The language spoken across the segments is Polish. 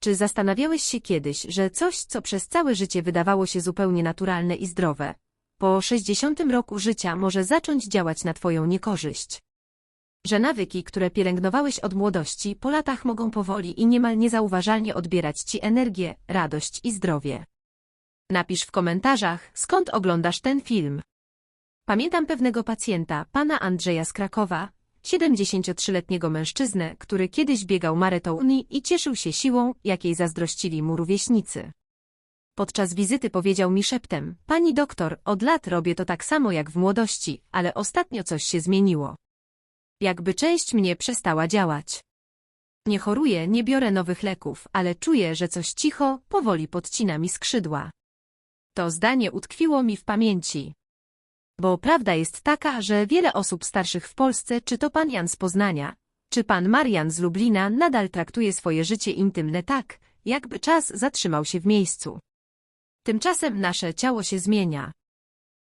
Czy zastanawiałeś się kiedyś, że coś, co przez całe życie wydawało się zupełnie naturalne i zdrowe, po 60 roku życia może zacząć działać na Twoją niekorzyść? Że nawyki, które pielęgnowałeś od młodości, po latach mogą powoli i niemal niezauważalnie odbierać Ci energię, radość i zdrowie. Napisz w komentarzach, skąd oglądasz ten film. Pamiętam pewnego pacjenta, pana Andrzeja z Krakowa, 73-letniego mężczyznę, który kiedyś biegał maratony i cieszył się siłą, jakiej zazdrościli mu rówieśnicy. Podczas wizyty powiedział mi szeptem, pani doktor, od lat robię to tak samo jak w młodości, ale ostatnio coś się zmieniło. Jakby część mnie przestała działać. Nie choruję, nie biorę nowych leków, ale czuję, że coś cicho, powoli podcina mi skrzydła. To zdanie utkwiło mi w pamięci. Bo prawda jest taka, że wiele osób starszych w Polsce, czy to pan Jan z Poznania, czy pan Marian z Lublina, nadal traktuje swoje życie intymne tak, jakby czas zatrzymał się w miejscu. Tymczasem nasze ciało się zmienia.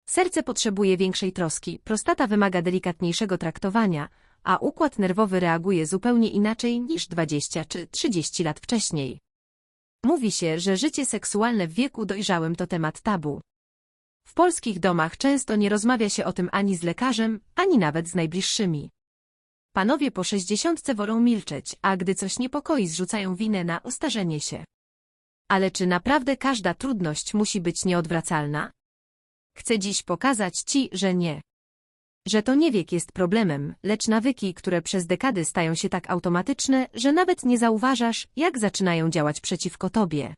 Serce potrzebuje większej troski, prostata wymaga delikatniejszego traktowania, a układ nerwowy reaguje zupełnie inaczej niż 20 czy 30 lat wcześniej. Mówi się, że życie seksualne w wieku dojrzałym to temat tabu. W polskich domach często nie rozmawia się o tym ani z lekarzem, ani nawet z najbliższymi. Panowie po sześćdziesiątce wolą milczeć, a gdy coś niepokoi zrzucają winę na ostarzenie się. Ale czy naprawdę każda trudność musi być nieodwracalna? Chcę dziś pokazać Ci, że nie. Że to nie wiek jest problemem, lecz nawyki, które przez dekady stają się tak automatyczne, że nawet nie zauważasz, jak zaczynają działać przeciwko Tobie.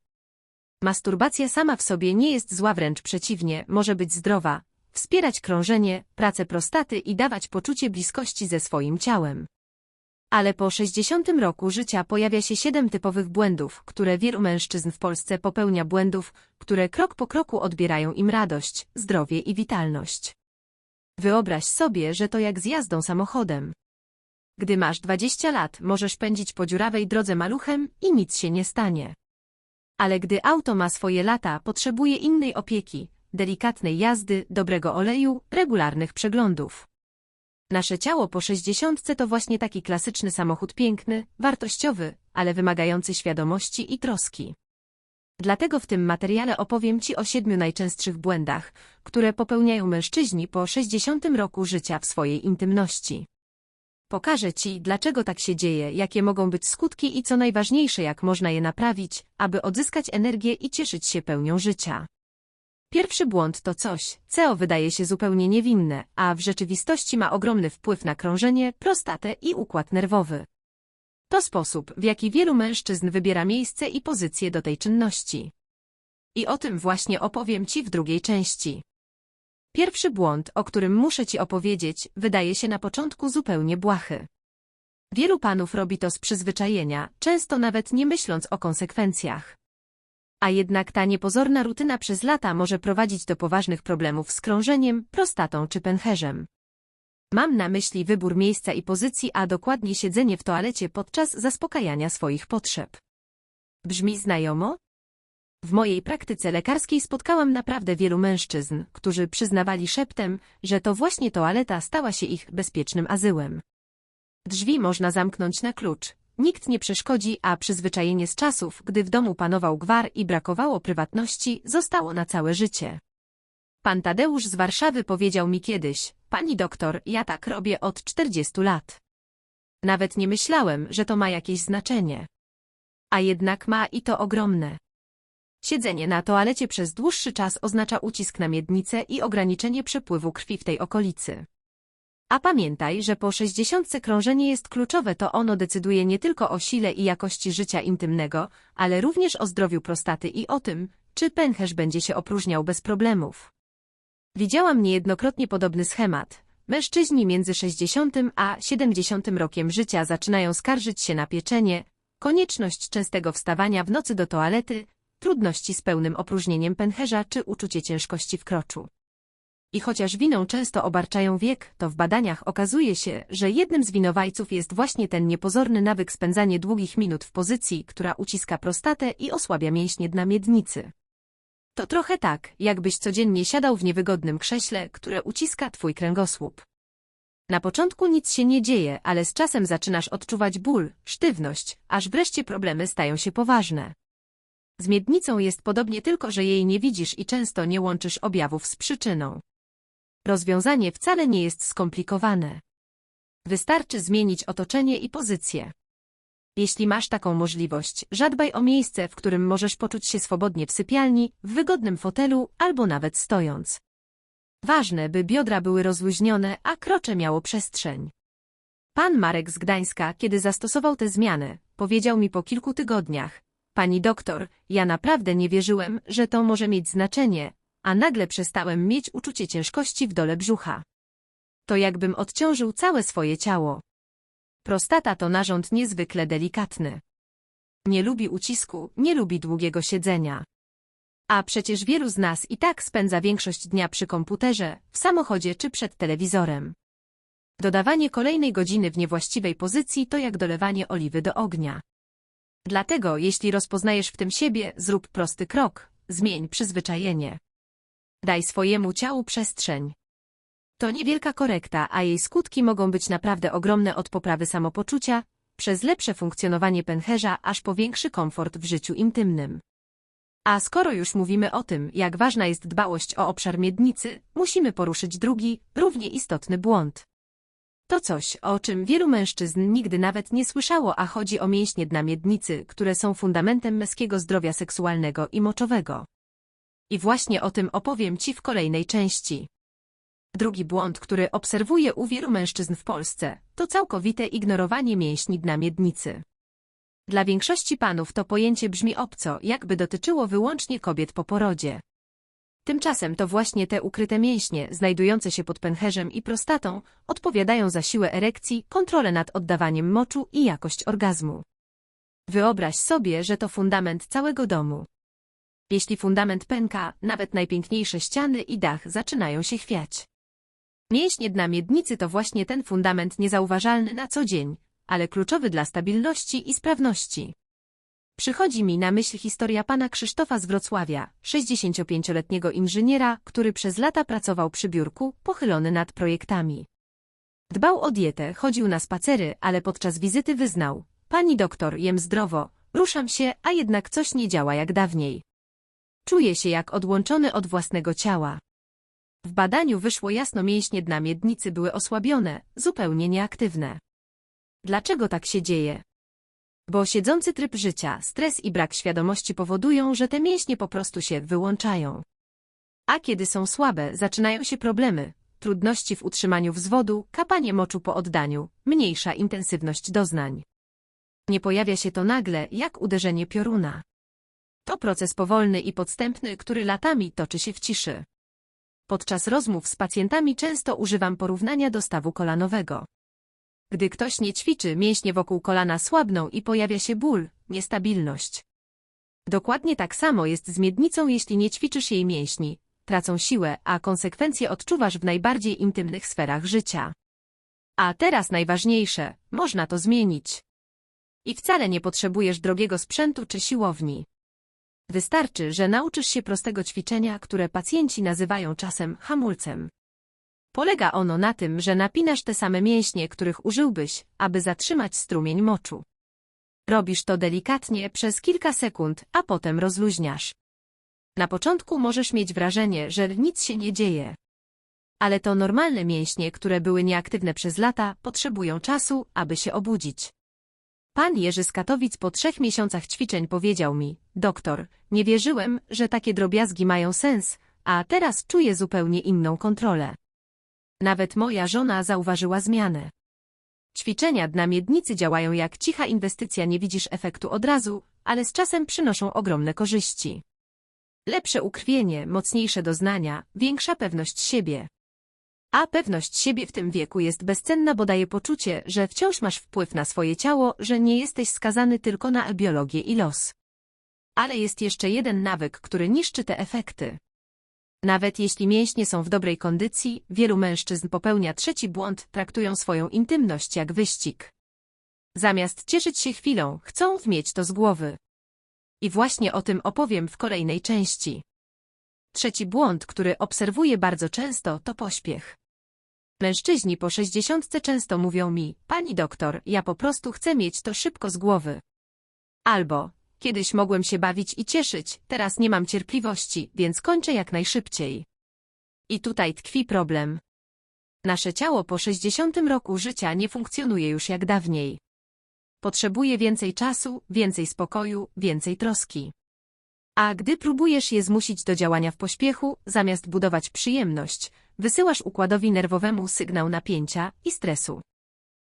Masturbacja sama w sobie nie jest zła, wręcz przeciwnie, może być zdrowa, wspierać krążenie, pracę prostaty i dawać poczucie bliskości ze swoim ciałem. Ale po 60 roku życia pojawia się siedem typowych błędów, które wielu mężczyzn w Polsce popełnia błędów, które krok po kroku odbierają im radość, zdrowie i witalność. Wyobraź sobie, że to jak z jazdą samochodem. Gdy masz 20 lat, możesz pędzić po dziurawej drodze maluchem i nic się nie stanie. Ale gdy auto ma swoje lata, potrzebuje innej opieki, delikatnej jazdy, dobrego oleju, regularnych przeglądów. Nasze ciało po sześćdziesiątce to właśnie taki klasyczny samochód piękny, wartościowy, ale wymagający świadomości i troski. Dlatego w tym materiale opowiem Ci o siedmiu najczęstszych błędach, które popełniają mężczyźni po 60 roku życia w swojej intymności. Pokażę Ci, dlaczego tak się dzieje, jakie mogą być skutki i co najważniejsze, jak można je naprawić, aby odzyskać energię i cieszyć się pełnią życia. Pierwszy błąd to coś, co wydaje się zupełnie niewinne, a w rzeczywistości ma ogromny wpływ na krążenie, prostatę i układ nerwowy. To sposób, w jaki wielu mężczyzn wybiera miejsce i pozycję do tej czynności. I o tym właśnie opowiem Ci w drugiej części. Pierwszy błąd, o którym muszę Ci opowiedzieć, wydaje się na początku zupełnie błahy. Wielu panów robi to z przyzwyczajenia, często nawet nie myśląc o konsekwencjach. A jednak ta niepozorna rutyna przez lata może prowadzić do poważnych problemów z krążeniem, prostatą czy pęcherzem. Mam na myśli wybór miejsca i pozycji, a dokładnie siedzenie w toalecie podczas zaspokajania swoich potrzeb. Brzmi znajomo? W mojej praktyce lekarskiej spotkałam naprawdę wielu mężczyzn, którzy przyznawali szeptem, że to właśnie toaleta stała się ich bezpiecznym azyłem. Drzwi można zamknąć na klucz, nikt nie przeszkodzi, a przyzwyczajenie z czasów, gdy w domu panował gwar i brakowało prywatności, zostało na całe życie. Pan Tadeusz z Warszawy powiedział mi kiedyś, pani doktor, ja tak robię od 40 lat. Nawet nie myślałem, że to ma jakieś znaczenie. A jednak ma i to ogromne. Siedzenie na toalecie przez dłuższy czas oznacza ucisk na miednicę i ograniczenie przepływu krwi w tej okolicy. A pamiętaj, że po 60 krążenie jest kluczowe, to ono decyduje nie tylko o sile i jakości życia intymnego, ale również o zdrowiu prostaty i o tym, czy pęcherz będzie się opróżniał bez problemów. Widziałam niejednokrotnie podobny schemat. Mężczyźni między 60 a 70 rokiem życia zaczynają skarżyć się na pieczenie, konieczność częstego wstawania w nocy do toalety, trudności z pełnym opróżnieniem pęcherza czy uczucie ciężkości w kroczu. I chociaż winą często obarczają wiek, to w badaniach okazuje się, że jednym z winowajców jest właśnie ten niepozorny nawyk spędzanie długich minut w pozycji, która uciska prostatę i osłabia mięśnie dna miednicy. To trochę tak, jakbyś codziennie siadał w niewygodnym krześle, które uciska twój kręgosłup. Na początku nic się nie dzieje, ale z czasem zaczynasz odczuwać ból, sztywność, aż wreszcie problemy stają się poważne. Z miednicą jest podobnie tylko, że jej nie widzisz i często nie łączysz objawów z przyczyną. Rozwiązanie wcale nie jest skomplikowane. Wystarczy zmienić otoczenie i pozycję. Jeśli masz taką możliwość, zadbaj o miejsce, w którym możesz poczuć się swobodnie w sypialni, w wygodnym fotelu albo nawet stojąc. Ważne, by biodra były rozluźnione, a krocze miało przestrzeń. Pan Marek z Gdańska, kiedy zastosował tę zmianę, powiedział mi po kilku tygodniach. Pani doktor, ja naprawdę nie wierzyłem, że to może mieć znaczenie, a nagle przestałem mieć uczucie ciężkości w dole brzucha. To jakbym odciążył całe swoje ciało. Prostata to narząd niezwykle delikatny. Nie lubi ucisku, nie lubi długiego siedzenia. A przecież wielu z nas i tak spędza większość dnia przy komputerze, w samochodzie czy przed telewizorem. Dodawanie kolejnej godziny w niewłaściwej pozycji to jak dolewanie oliwy do ognia. Dlatego, jeśli rozpoznajesz w tym siebie, zrób prosty krok, zmień przyzwyczajenie. Daj swojemu ciału przestrzeń. To niewielka korekta, a jej skutki mogą być naprawdę ogromne od poprawy samopoczucia, przez lepsze funkcjonowanie pęcherza, aż po większy komfort w życiu intymnym. A skoro już mówimy o tym, jak ważna jest dbałość o obszar miednicy, musimy poruszyć drugi, równie istotny błąd. To coś, o czym wielu mężczyzn nigdy nawet nie słyszało, a chodzi o mięśnie dna miednicy, które są fundamentem męskiego zdrowia seksualnego i moczowego. I właśnie o tym opowiem Ci w kolejnej części. Drugi błąd, który obserwuję u wielu mężczyzn w Polsce, to całkowite ignorowanie mięśni dna miednicy. Dla większości panów to pojęcie brzmi obco, jakby dotyczyło wyłącznie kobiet po porodzie. Tymczasem to właśnie te ukryte mięśnie, znajdujące się pod pęcherzem i prostatą, odpowiadają za siłę erekcji, kontrolę nad oddawaniem moczu i jakość orgazmu. Wyobraź sobie, że to fundament całego domu. Jeśli fundament pęka, nawet najpiękniejsze ściany i dach zaczynają się chwiać. Mięśnie dna miednicy to właśnie ten fundament niezauważalny na co dzień, ale kluczowy dla stabilności i sprawności. Przychodzi mi na myśl historia pana Krzysztofa z Wrocławia, 65-letniego inżyniera, który przez lata pracował przy biurku, pochylony nad projektami. Dbał o dietę, chodził na spacery, ale podczas wizyty wyznał, pani doktor, jem zdrowo, ruszam się, a jednak coś nie działa jak dawniej. Czuję się jak odłączony od własnego ciała. W badaniu wyszło jasno mięśnie dna miednicy były osłabione, zupełnie nieaktywne. Dlaczego tak się dzieje? Bo siedzący tryb życia, stres i brak świadomości powodują, że te mięśnie po prostu się wyłączają. A kiedy są słabe, zaczynają się problemy, trudności w utrzymaniu wzwodu, kapanie moczu po oddaniu, mniejsza intensywność doznań. Nie pojawia się to nagle, jak uderzenie pioruna. To proces powolny i podstępny, który latami toczy się w ciszy. Podczas rozmów z pacjentami często używam porównania do stawu kolanowego. Gdy ktoś nie ćwiczy, mięśnie wokół kolana słabną i pojawia się ból, niestabilność. Dokładnie tak samo jest z miednicą, jeśli nie ćwiczysz jej mięśni. Tracą siłę, a konsekwencje odczuwasz w najbardziej intymnych sferach życia. A teraz najważniejsze, można to zmienić. I wcale nie potrzebujesz drogiego sprzętu czy siłowni. Wystarczy, że nauczysz się prostego ćwiczenia, które pacjenci nazywają czasem hamulcem. Polega ono na tym, że napinasz te same mięśnie, których użyłbyś, aby zatrzymać strumień moczu. Robisz to delikatnie przez kilka sekund, a potem rozluźniasz. Na początku możesz mieć wrażenie, że nic się nie dzieje. Ale to normalne mięśnie, które były nieaktywne przez lata, potrzebują czasu, aby się obudzić. Pan Jerzy z Katowic po trzech miesiącach ćwiczeń powiedział mi, doktor, nie wierzyłem, że takie drobiazgi mają sens, a teraz czuję zupełnie inną kontrolę. Nawet moja żona zauważyła zmianę. Ćwiczenia dna miednicy działają jak cicha inwestycja, nie widzisz efektu od razu, ale z czasem przynoszą ogromne korzyści. Lepsze ukrwienie, mocniejsze doznania, większa pewność siebie. A pewność siebie w tym wieku jest bezcenna, bo daje poczucie, że wciąż masz wpływ na swoje ciało, że nie jesteś skazany tylko na biologię i los. Ale jest jeszcze jeden nawyk, który niszczy te efekty. Nawet jeśli mięśnie są w dobrej kondycji, wielu mężczyzn popełnia trzeci błąd, traktują swoją intymność jak wyścig. Zamiast cieszyć się chwilą, chcą wmieć to z głowy. I właśnie o tym opowiem w kolejnej części. Trzeci błąd, który obserwuję bardzo często, to pośpiech. Mężczyźni po sześćdziesiątce często mówią mi, pani doktor, ja po prostu chcę mieć to szybko z głowy. Albo, kiedyś mogłem się bawić i cieszyć, teraz nie mam cierpliwości, więc kończę jak najszybciej. I tutaj tkwi problem. Nasze ciało po 60 roku życia nie funkcjonuje już jak dawniej. Potrzebuje więcej czasu, więcej spokoju, więcej troski. A gdy próbujesz je zmusić do działania w pośpiechu, zamiast budować przyjemność, wysyłasz układowi nerwowemu sygnał napięcia i stresu.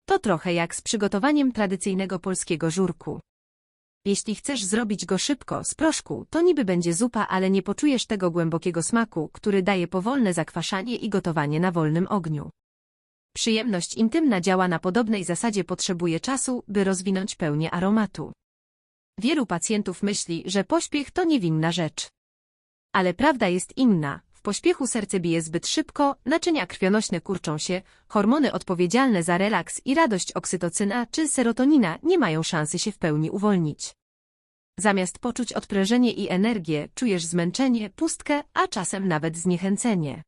To trochę jak z przygotowaniem tradycyjnego polskiego żurku. Jeśli chcesz zrobić go szybko, z proszku, to niby będzie zupa, ale nie poczujesz tego głębokiego smaku, który daje powolne zakwaszanie i gotowanie na wolnym ogniu. Przyjemność intymna działa na podobnej zasadzie potrzebuje czasu, by rozwinąć pełnię aromatu. Wielu pacjentów myśli, że pośpiech to niewinna rzecz. Ale prawda jest inna. Pośpiechu serce bije zbyt szybko, naczynia krwionośne kurczą się, hormony odpowiedzialne za relaks i radość oksytocyna czy serotonina nie mają szansy się w pełni uwolnić. Zamiast poczuć odprężenie i energię, czujesz zmęczenie, pustkę, a czasem nawet zniechęcenie.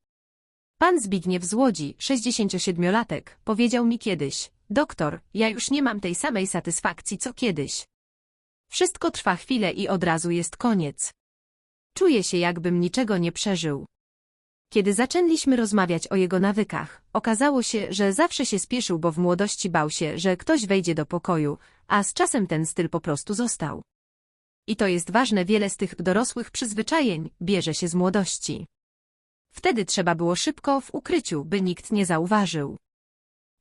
Pan Zbigniew z Łodzi, 67-latek, powiedział mi kiedyś, doktor, ja już nie mam tej samej satysfakcji co kiedyś. Wszystko trwa chwilę i od razu jest koniec. Czuję się jakbym niczego nie przeżył. Kiedy zaczęliśmy rozmawiać o jego nawykach, okazało się, że zawsze się spieszył, bo w młodości bał się, że ktoś wejdzie do pokoju, a z czasem ten styl po prostu został. I to jest ważne, wiele z tych dorosłych przyzwyczajeń bierze się z młodości. Wtedy trzeba było szybko w ukryciu, by nikt nie zauważył.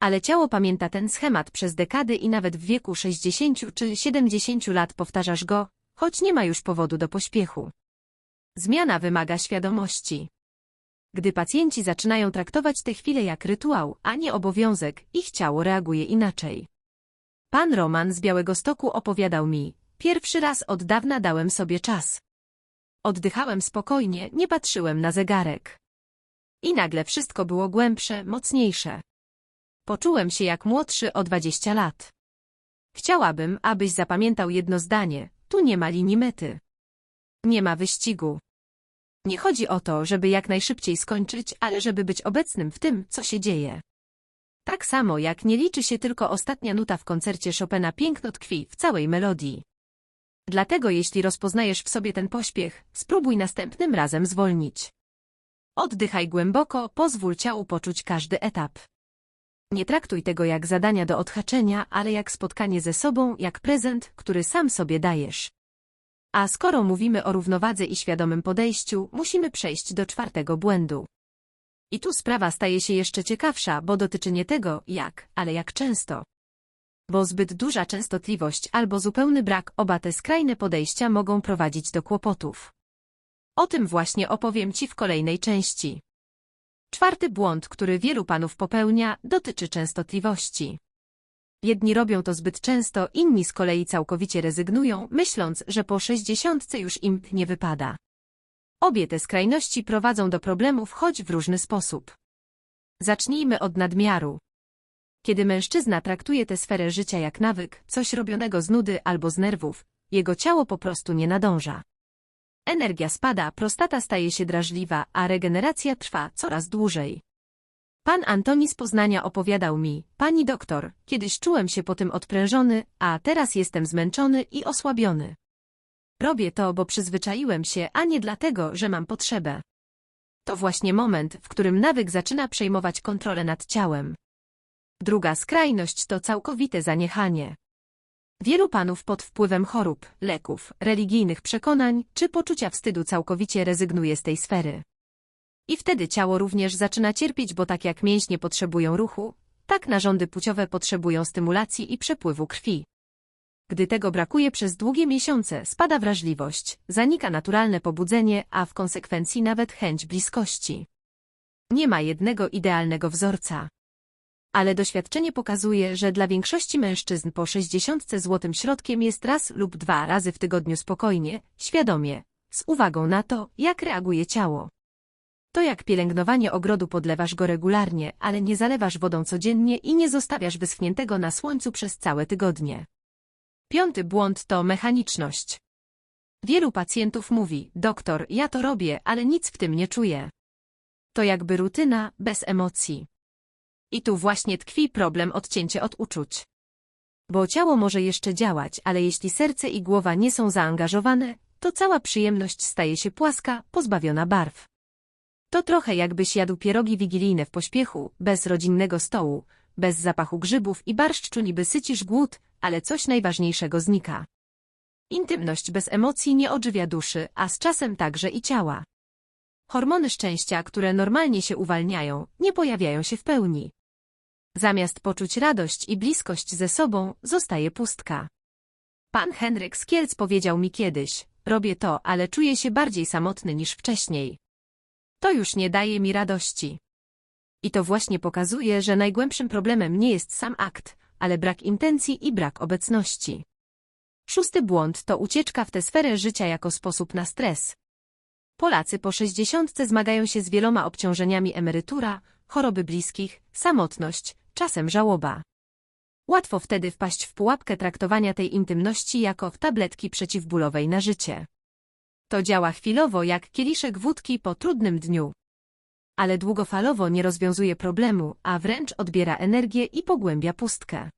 Ale ciało pamięta ten schemat przez dekady i nawet w wieku 60 czy 70 lat powtarzasz go, choć nie ma już powodu do pośpiechu. Zmiana wymaga świadomości. Gdy pacjenci zaczynają traktować te chwile jak rytuał, a nie obowiązek, ich ciało reaguje inaczej. Pan Roman z Białego Stoku opowiadał mi, pierwszy raz od dawna dałem sobie czas. Oddychałem spokojnie, nie patrzyłem na zegarek. I nagle wszystko było głębsze, mocniejsze. Poczułem się jak młodszy o 20 lat. Chciałabym, abyś zapamiętał jedno zdanie, tu nie ma linii mety. Nie ma wyścigu. Nie chodzi o to, żeby jak najszybciej skończyć, ale żeby być obecnym w tym, co się dzieje. Tak samo jak nie liczy się tylko ostatnia nuta w koncercie Chopina piękno tkwi w całej melodii. Dlatego jeśli rozpoznajesz w sobie ten pośpiech, spróbuj następnym razem zwolnić. Oddychaj głęboko, pozwól ciału poczuć każdy etap. Nie traktuj tego jak zadania do odhaczenia, ale jak spotkanie ze sobą, jak prezent, który sam sobie dajesz. A skoro mówimy o równowadze i świadomym podejściu, musimy przejść do czwartego błędu. I tu sprawa staje się jeszcze ciekawsza, bo dotyczy nie tego, jak, ale jak często. Bo zbyt duża częstotliwość albo zupełny brak oba te skrajne podejścia mogą prowadzić do kłopotów. O tym właśnie opowiem Ci w kolejnej części. Czwarty błąd, który wielu panów popełnia, dotyczy częstotliwości. Jedni robią to zbyt często, inni z kolei całkowicie rezygnują, myśląc, że po sześćdziesiątce już im nie wypada. Obie te skrajności prowadzą do problemów, choć w różny sposób. Zacznijmy od nadmiaru. Kiedy mężczyzna traktuje tę sferę życia jak nawyk, coś robionego z nudy albo z nerwów, jego ciało po prostu nie nadąża. Energia spada, prostata staje się drażliwa, a regeneracja trwa coraz dłużej. Pan Antoni z Poznania opowiadał mi, pani doktor, kiedyś czułem się po tym odprężony, a teraz jestem zmęczony i osłabiony. Robię to, bo przyzwyczaiłem się, a nie dlatego, że mam potrzebę. To właśnie moment, w którym nawyk zaczyna przejmować kontrolę nad ciałem. Druga skrajność to całkowite zaniechanie. Wielu panów pod wpływem chorób, leków, religijnych przekonań czy poczucia wstydu całkowicie rezygnuje z tej sfery. I wtedy ciało również zaczyna cierpieć, bo tak jak mięśnie potrzebują ruchu, tak narządy płciowe potrzebują stymulacji i przepływu krwi. Gdy tego brakuje przez długie miesiące, spada wrażliwość, zanika naturalne pobudzenie, a w konsekwencji nawet chęć bliskości. Nie ma jednego idealnego wzorca. Ale doświadczenie pokazuje, że dla większości mężczyzn po 60 złotym środkiem jest raz lub dwa razy w tygodniu spokojnie, świadomie, z uwagą na to, jak reaguje ciało. To jak pielęgnowanie ogrodu podlewasz go regularnie, ale nie zalewasz wodą codziennie i nie zostawiasz wyschniętego na słońcu przez całe tygodnie. Piąty błąd to mechaniczność. Wielu pacjentów mówi, doktor, ja to robię, ale nic w tym nie czuję. To jakby rutyna, bez emocji. I tu właśnie tkwi problem odcięcie od uczuć. Bo ciało może jeszcze działać, ale jeśli serce i głowa nie są zaangażowane, to cała przyjemność staje się płaska, pozbawiona barw. To trochę jakbyś jadł pierogi wigilijne w pośpiechu, bez rodzinnego stołu, bez zapachu grzybów i barszczu niby sycisz głód, ale coś najważniejszego znika. Intymność bez emocji nie odżywia duszy, a z czasem także i ciała. Hormony szczęścia, które normalnie się uwalniają, nie pojawiają się w pełni. Zamiast poczuć radość i bliskość ze sobą, zostaje pustka. Pan Henryk z Kielc powiedział mi kiedyś, robię to, ale czuję się bardziej samotny niż wcześniej. To już nie daje mi radości. I to właśnie pokazuje, że najgłębszym problemem nie jest sam akt, ale brak intencji i brak obecności. Szósty błąd to ucieczka w tę sferę życia jako sposób na stres. Polacy po sześćdziesiątce zmagają się z wieloma obciążeniami emerytura, choroby bliskich, samotność, czasem żałoba. Łatwo wtedy wpaść w pułapkę traktowania tej intymności jako w tabletki przeciwbólowej na życie. To działa chwilowo jak kieliszek wódki po trudnym dniu. Ale długofalowo nie rozwiązuje problemu, a wręcz odbiera energię i pogłębia pustkę.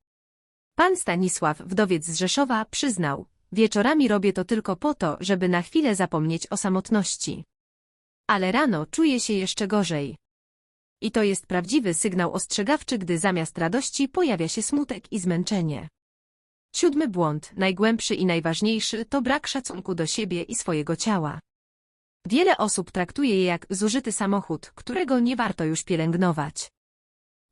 Pan Stanisław, wdowiec z Rzeszowa, przyznał, wieczorami robię to tylko po to, żeby na chwilę zapomnieć o samotności. Ale rano czuję się jeszcze gorzej. I to jest prawdziwy sygnał ostrzegawczy, gdy zamiast radości pojawia się smutek i zmęczenie. Siódmy błąd, najgłębszy i najważniejszy, to brak szacunku do siebie i swojego ciała. Wiele osób traktuje je jak zużyty samochód, którego nie warto już pielęgnować.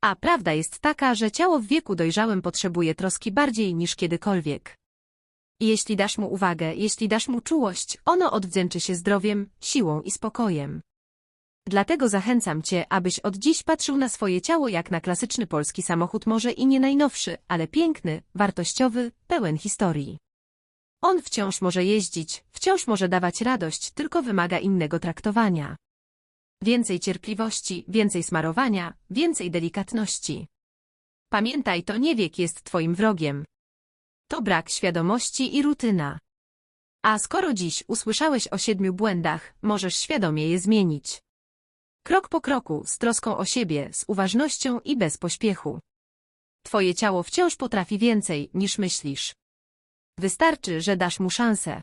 A prawda jest taka, że ciało w wieku dojrzałym potrzebuje troski bardziej niż kiedykolwiek. Jeśli dasz mu uwagę, jeśli dasz mu czułość, ono odwdzięczy się zdrowiem, siłą i spokojem. Dlatego zachęcam Cię, abyś od dziś patrzył na swoje ciało jak na klasyczny polski samochód może i nie najnowszy, ale piękny, wartościowy, pełen historii. On wciąż może jeździć, wciąż może dawać radość, tylko wymaga innego traktowania. Więcej cierpliwości, więcej smarowania, więcej delikatności. Pamiętaj, to nie wiek jest Twoim wrogiem. To brak świadomości i rutyna. A skoro dziś usłyszałeś o siedmiu błędach, możesz świadomie je zmienić. Krok po kroku, z troską o siebie, z uważnością i bez pośpiechu. Twoje ciało wciąż potrafi więcej, niż myślisz. Wystarczy, że dasz mu szansę.